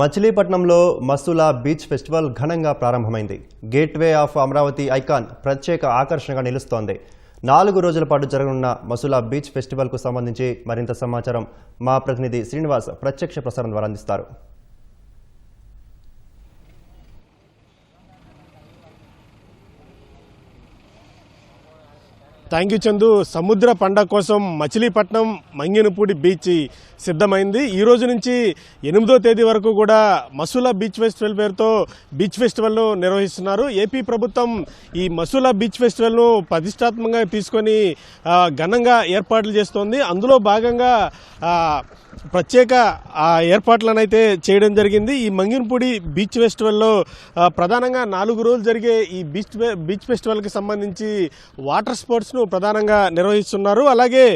మచిలీపట్నంలో Masula beach festival ఘనంగా ప్రారంభమైంది. గేట్వే ఆఫ్ అమరావతి ఐకాన్ ప్రత్యేక ఆకర్షణగా నిలుస్తోంది. నాలుగు రోజుల పాటు జరగనున్న మసులా బీచ్ ఫెస్టివల్కు సంబంధించి మరింత సమాచారం మా ప్రతినిధి శ్రీనివాస్ ప్రత్యక్ష ప్రసారం ద్వారా అందిస్తారు. థ్యాంక్ యూ చందు సముద్ర పండగ కోసం మచిలీపట్నం మంగినపూడి బీచ్ సిద్ధమైంది. ఈ రోజు నుంచి ఎనిమిదో తేదీ వరకు కూడా మసూలా బీచ్ ఫెస్టివల్ పేరుతో బీచ్ ఫెస్టివల్ను నిర్వహిస్తున్నారు. ఏపీ ప్రభుత్వం ఈ మసూలా బీచ్ ఫెస్టివల్ను ప్రతిష్టాత్మకంగా తీసుకొని ఘనంగా ఏర్పాట్లు చేస్తోంది. అందులో భాగంగా ప్రత్యేక ఏర్పాట్లను అయితే చేయడం జరిగింది. ఈ మంగినపూడి బీచ్ ఫెస్టివల్లో ప్రధానంగా నాలుగు రోజులు జరిగే ఈ బీచ్ బీచ్ ఫెస్టివల్కి సంబంధించి వాటర్ స్పోర్ట్స్ను ప్రధానంగా నిర్వహిస్తున్నారు. అలాగే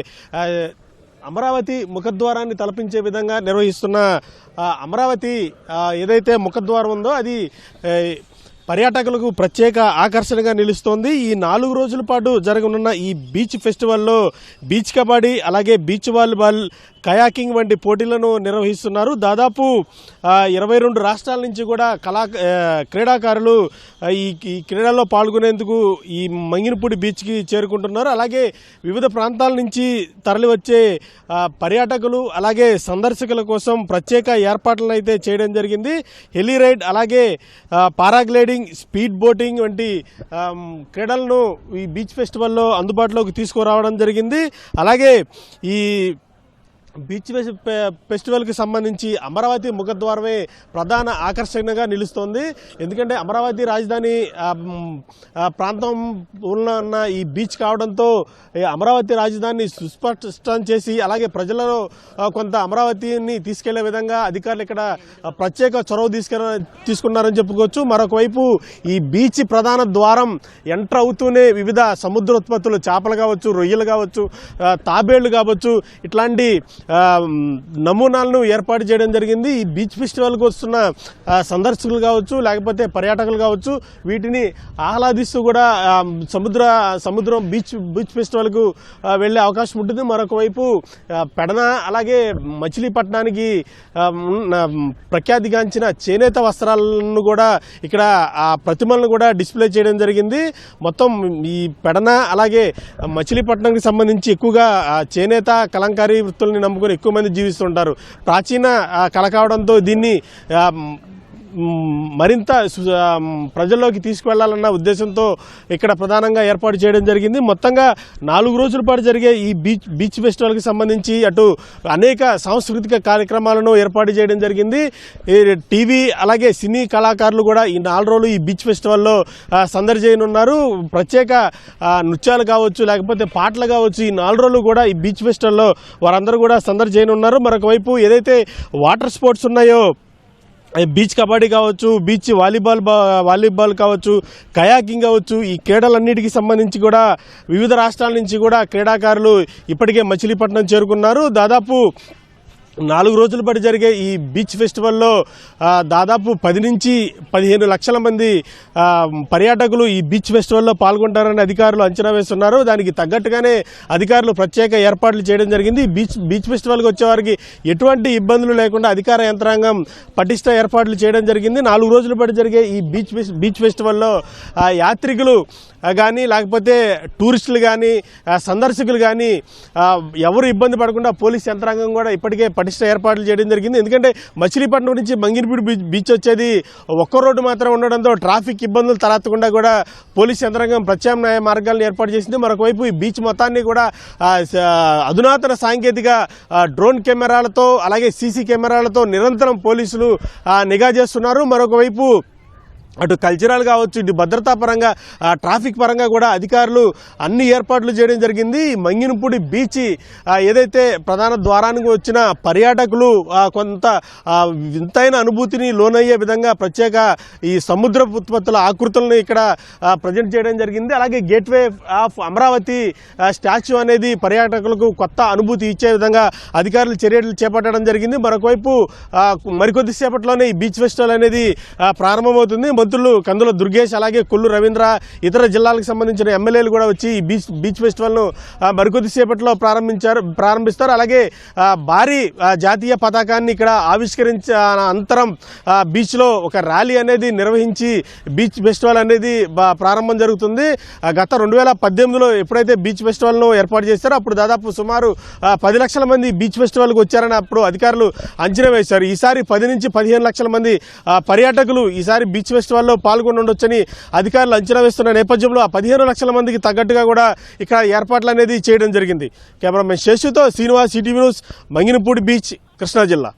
అమరావతి ముఖద్వారాన్ని తలపించే విధంగా నిర్వహిస్తున్న అమరావతి ఏదైతే ముఖద్వారం ఉందో అది పర్యాటకులకు ప్రత్యేక ఆకర్షణగా నిలుస్తోంది. ఈ నాలుగు రోజుల పాటు జరగనున్న ఈ బీచ్ ఫెస్టివల్లో బీచ్ కబడ్డీ అలాగే బీచ్ వాలీబాల్ కయాకింగ్ వంటి పోటీలను నిర్వహిస్తున్నారు. దాదాపు ఇరవై రెండు రాష్ట్రాల నుంచి కూడా కళా క్రీడాకారులు ఈ ఈ క్రీడల్లో పాల్గొనేందుకు ఈ మంగినపూడి బీచ్కి చేరుకుంటున్నారు. అలాగే వివిధ ప్రాంతాల నుంచి తరలివచ్చే పర్యాటకులు అలాగే సందర్శకుల కోసం ప్రత్యేక ఏర్పాట్లను అయితే చేయడం జరిగింది. హెలీ రైడ్ అలాగే పారాగ్లైడింగ్ బోటింగ్ స్పీడ్ బోటింగ్ వంటి క్రీడలను ఈ బీచ్ ఫెస్టివల్లో అందుబాటులోకి తీసుకురావడం జరిగింది. అలాగే ఈ బీచ్ ఫెస్టివల్కి సంబంధించి అమరావతి ముఖద్వారమే ప్రధాన ఆకర్షణగా నిలుస్తోంది. ఎందుకంటే అమరావతి రాజధాని ప్రాంతం ఉన్న ఈ బీచ్ కావడంతో అమరావతి రాజధానిని సుస్పష్టం చేసి అలాగే ప్రజలలో కొంత అమరావతిని తీసుకెళ్ళే విధంగా అధికారులు ఇక్కడ ప్రత్యేక చొరవ తీసుకెళ్ళ తీసుకున్నారని చెప్పుకోవచ్చు. మరొకవైపు ఈ బీచ్ ప్రధాన ద్వారం ఎంటర్ అవుతూనే వివిధ సముద్ర ఉత్పత్తులు చేపలు కావచ్చు రొయ్యలు కావచ్చు తాబేళ్ళు కావచ్చు ఇట్లాంటి నమూనాలను ఏర్పాటు చేయడం జరిగింది. ఈ బీచ్ ఫెస్టివల్కి వస్తున్న సందర్శకులు కావచ్చు లేకపోతే పర్యాటకులు కావచ్చు వీటిని ఆహ్లాదిస్తూ కూడా సముద్ర సముద్రం బీచ్ బీచ్ ఫెస్టివల్కు వెళ్ళే అవకాశం ఉంటుంది. మరొకవైపు పెడన అలాగే మచిలీపట్నానికి ప్రఖ్యాతిగాంచిన చేనేత వస్త్రాలను కూడా ఇక్కడ ఆ ప్రతిమలను కూడా డిస్ప్లే చేయడం జరిగింది. మొత్తం ఈ పెడన అలాగే మచిలీపట్నంకి సంబంధించి ఎక్కువగా చేనేత కలంకారీ వృత్తుల్ని నమ్ము నమ్ముకొని ఎక్కువ మంది జీవిస్తుంటారు. ప్రాచీన కళ కావడంతో దీన్ని మరింత ప్రజల్లోకి తీసుకువెళ్ళాలన్న ఉద్దేశంతో ఇక్కడ ప్రధానంగా ఏర్పాటు చేయడం జరిగింది. మొత్తంగా నాలుగు రోజుల పాటు జరిగే ఈ బీచ్ బీచ్ ఫెస్టివల్కి సంబంధించి అటు అనేక సాంస్కృతిక కార్యక్రమాలను ఏర్పాటు చేయడం జరిగింది. ఈ టీవీ అలాగే సినీ కళాకారులు కూడా ఈ నాలుగు రోజులు ఈ బీచ్ ఫెస్టివల్లో ఆ, సందడి చేయనున్నారు. ప్రత్యేక నృత్యాలు కావచ్చు లేకపోతే పాటలు కావచ్చు ఈ నాలుగు రోజులు కూడా ఈ బీచ్ ఫెస్టివల్లో వారందరూ కూడా సందడి చేయనున్నారు. ఏదైతే వాటర్ స్పోర్ట్స్ ఉన్నాయో బీచ్ కబడ్డీ కావచ్చు బీచ్ వాలీబాల్ బా- వాలీబాల్ కావచ్చు కయాకింగ్ కావచ్చు ఈ క్రీడలన్నిటికీ సంబంధించి కూడా వివిధ రాష్ట్రాల నుంచి కూడా క్రీడాకారులు ఇప్పటికే మచిలీపట్నం చేరుకున్నారు. దాదాపు నాలుగు రోజుల పాటు జరిగే ఈ బీచ్ ఫెస్టివల్లో దాదాపు పది నుంచి పదిహేను లక్షల మంది పర్యాటకులు ఈ బీచ్ ఫెస్టివల్లో పాల్గొంటారని అధికారులు అంచనా వేస్తున్నారు. దానికి తగ్గట్టుగానే అధికారులు ప్రత్యేక ఏర్పాట్లు చేయడం జరిగింది. బీచ్ బీచ్ ఫెస్టివల్కి వచ్చేవారికి ఎటువంటి ఇబ్బందులు లేకుండా అధికార యంత్రాంగం పటిష్ట ఏర్పాట్లు చేయడం జరిగింది. నాలుగు రోజుల పాటు జరిగే ఈ బీచ్ బీచ్ ఫెస్టివల్లో యాత్రికులు కానీ లేకపోతే టూరిస్టులు కానీ సందర్శకులు కానీ ఎవరు ఇబ్బంది పడకుండా పోలీస్ యంత్రాంగం కూడా ఇప్పటికే పటిష్ట ఏర్పాట్లు చేయడం జరిగింది. ఎందుకంటే మచిలీపట్నం నుంచి మంగినపూడి బీచ్ బీచ్ వచ్చేది ఒక్క రోడ్డు మాత్రం ఉండడంతో ట్రాఫిక్ ఇబ్బందులు తలెత్తకుండా కూడా పోలీస్ యంత్రాంగం ప్రత్యామ్నాయ మార్గాలను ఏర్పాటు చేసింది. మరొక వైపు ఈ బీచ్ మొత్తాన్ని కూడా అధునాతన సాంకేతిక డ్రోన్ కెమెరాలతో అలాగే సీసీ కెమెరాలతో నిరంతరం పోలీసులు నిఘా చేస్తున్నారు. మరొకవైపు అటు కల్చరల్ కావచ్చు ఇటు భద్రతా పరంగా ట్రాఫిక్ పరంగా కూడా అధికారులు అన్ని ఏర్పాట్లు చేయడం జరిగింది. మంగినపూడి బీచ్ ఏదైతే ప్రధాన ద్వారానికి వచ్చిన పర్యాటకులు కొంత వింతైన అనుభూతిని లోనయ్యే విధంగా ప్రత్యేక ఈ సముద్ర ఉత్పత్తుల ఆకృతులను ఇక్కడ ప్రజెంట్ చేయడం జరిగింది. అలాగే గేట్వే ఆఫ్ అమరావతి స్టాచ్యూ అనేది పర్యాటకులకు కొత్త అనుభూతి ఇచ్చే విధంగా అధికారులు చర్యలు చేపట్టడం జరిగింది. మరొకవైపు మరికొద్దిసేపట్లోనే ఈ బీచ్ ఫెస్టివల్ అనేది ప్రారంభమవుతుంది. మంత్రులు కందుల దుర్గేష్ అలాగే కొల్లు రవీంద్ర ఇతర జిల్లాలకు సంబంధించిన ఎమ్మెల్యేలు కూడా వచ్చి ఈ బీచ్ బీచ్ ఫెస్టివల్ను ఆ, మరికొద్దిసేపట్లో ప్రారంభించారు ప్రారంభిస్తారు. అలాగే భారీ జాతీయ పతాకాన్ని ఇక్కడ ఆవిష్కరించ అనంతరం బీచ్లో ఒక ర్యాలీ అనేది నిర్వహించి బీచ్ ఫెస్టివల్ అనేది ప్రారంభం జరుగుతుంది. గత రెండు వేల పద్దెనిమిదిలో ఎప్పుడైతే బీచ్ ఫెస్టివల్ను ఏర్పాటు చేస్తారో అప్పుడు దాదాపు సుమారు పది లక్షల మంది బీచ్ ఫెస్టివల్కి వచ్చారని అప్పుడు అధికారులు అంచనా వేశారు. ఈసారి పది నుంచి పదిహేను లక్షల మంది పర్యాటకులు ఈసారి బీచ్ ఫెస్టివల్ పాల్గొని పాల్గొనుండొచ్చని అధికారులు అంచనా వేస్తున్న నేపథ్యంలో ఆ పదిహేను లక్షల మందికి తగ్గట్టుగా కూడా ఇక్కడ ఏర్పాట్లు అనేది చేయడం జరిగింది. Cameraman శశితో Srinivas city news Manginapudi beach Krishna జిల్లా.